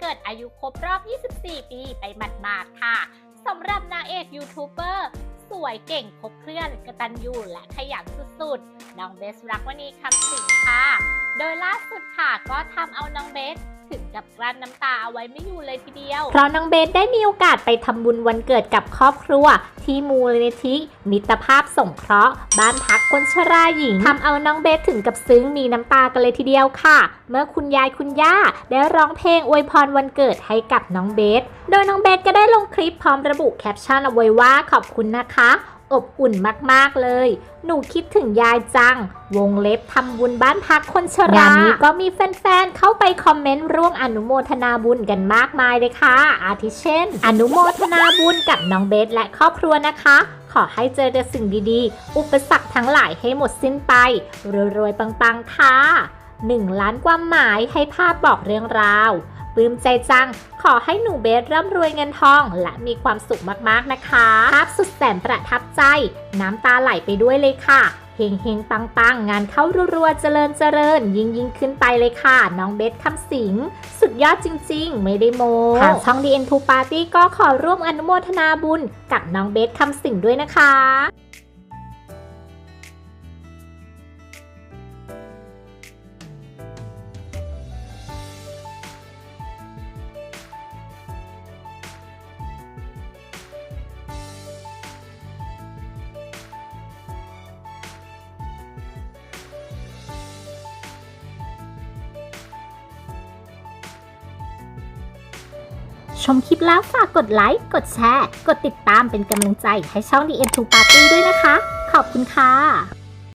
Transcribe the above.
เกิดอายุครบรอบ 24 ปีไปหมาดๆค่ะสำหรับนางเอกยูทูบเบอร์สวยเก่งคบเพื่อนกระตันยูและขยันสุดๆ น้องเบสรักวันนี้คำสิงค่ะ โดยล่าสุดค่ะก็ทำเอาน้องเบส ถึงกับกลั้นน้ำตาเอาไว้ไม่อยู่เลยทีเดียว เพราะน้องเบสได้มีโอกาสไปทำบุญวันเกิดกับครอบครัว ที่มูลนิธิมิตรภาพสงเคราะห์ บ้านพักคนชราหญิงทำเอาน้องเบสถึงกับซึ้งมีน้ำตากันเลยทีเดียวค่ะ เมื่อคุณยายคุณย่าได้ร้องเพลงอวยพรวันเกิดให้กับน้องเบส โดยน้องเบสก็ได้ลงคลิปพร้อมระบุแคปชั่นเอาไว้ว่าขอบคุณนะคะ อบอุ่นมากๆเลย หนูคิดถึงยายจัง วงเล็บทำบุญบ้านพักคนชรางานนี้ก็มีแฟนๆ เข้าไปคอมเมนต์ร่วมอนุโมทนาบุญกันมากมายเลยค่ะ อาทิเช่น อนุโมทนาบุญกับน้องเบสและครอบครัวนะคะ ขอให้เจอแต่สิ่งดีๆ อุปสรรคทั้งหลายให้หมดสิ้นไป รวยๆ ปังๆ ค่ะ 1 ล้านความหมายให้ภาพบอกเรื่องราว ปลื้มใจจัง ขอให้หนูเบสร่ำรวยเงินทอง และมีความสุขมากๆนะคะภาพสุดแสนประทับใจ น้ำตาไหลไปด้วยเลยค่ะเฮงเฮงปังปังงานเข้ารัวๆเจริญเจริญ ยิ่งยิ่งขึ้นไปเลยค่ะ น้องเบสคำสิง สุดยอดจริง ๆ ไม่ได้โมทางช่อง DN2 Party ก็ขอร่วมอนุโมทนาบุญกับน้องเบสคำสิงด้วยนะคะ ชมคลิปแล้วฝากกดไลค์ กดแชร์ กดติดตามเป็นกำลังใจให้ช่อง The End to Party ด้วยนะคะ ขอบคุณค่ะ